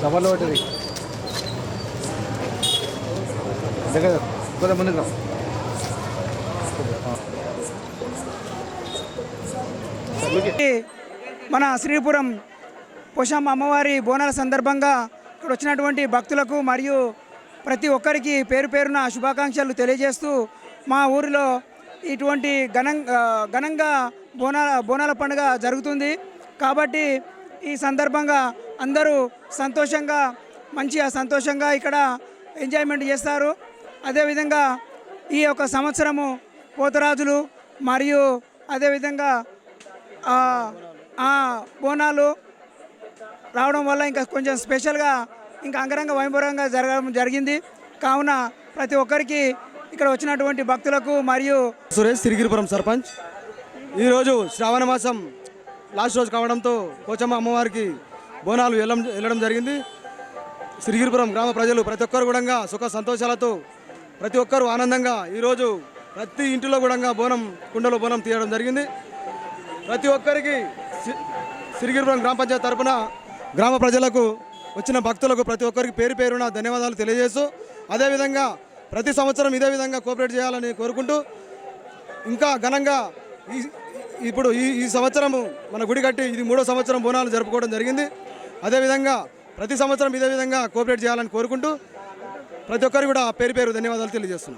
సభలో ఉంటుంది కొంచెం ముందుకు రా. మన శ్రీపురం పోషమ్మ అమ్మవారి బోనాల సందర్భంగా ఇక్కడ వచ్చినటువంటి భక్తులకు మరియు ప్రతి ఒక్కరికి పేరు పేరున శుభాకాంక్షలు తెలియజేస్తూ మా ఊరిలో ఇటువంటి ఘనం ఘనంగా బోనాల బోనాల పండుగ జరుగుతుంది. కాబట్టి ఈ సందర్భంగా అందరూ సంతోషంగా మంచిగా సంతోషంగా ఇక్కడ ఎంజాయ్మెంట్ చేస్తారు. అదేవిధంగా ఈ యొక్క సంవత్సరము పోతరాజులు మరియు అదేవిధంగా ఆ, బోనాలు రావడం వల్ల ఇంకా కొంచెం స్పెషల్గా ఇంకా అంగరంగ వైభవంగా జరగడం జరిగింది. కావున ప్రతి ఒక్కరికి ఇక్కడ వచ్చినటువంటి భక్తులకు మరియు సురేష్ సిరిగిరిపురం సర్పంచ్. ఈరోజు శ్రావణ మాసం లాస్ట్ రోజు కావడంతో పోచమ్మ అమ్మవారికి బోనాలు వెళ్ళడం వెళ్ళడం జరిగింది. శ్రీగిరిపురం గ్రామ ప్రజలు ప్రతి ఒక్కరు కూడా సుఖ సంతోషాలతో ప్రతి ఒక్కరు ఆనందంగా ఈరోజు ప్రతి ఇంటిలో కూడా బోనం కుండలో బోనం తీయడం జరిగింది. ప్రతి ఒక్కరికి సి- సిరిగిరిపురం గ్రామ పంచాయతీ తరపున గ్రామ ప్రజలకు వచ్చిన భక్తులకు ప్రతి ఒక్కరికి పేరు పేరున ధన్యవాదాలు తెలియజేస్తూ అదేవిధంగా ప్రతి సంవత్సరం ఇదే విధంగా కోఆపరేట్ చేయాలని కోరుకుంటూ ఇంకా ఘనంగా ఈ ఇప్పుడు ఈ ఈ సంవత్సరము మన గుడి కట్టి ఇది మూడో సంవత్సరం బోనాలు జరుపుకోవడం జరిగింది. అదేవిధంగా ప్రతి సంవత్సరం ఇదే విధంగా కోఆపరేట్ చేయాలని కోరుకుంటూ ప్రతి ఒక్కరు కూడా పేరు పేరు ధన్యవాదాలు తెలియజేస్తున్నాను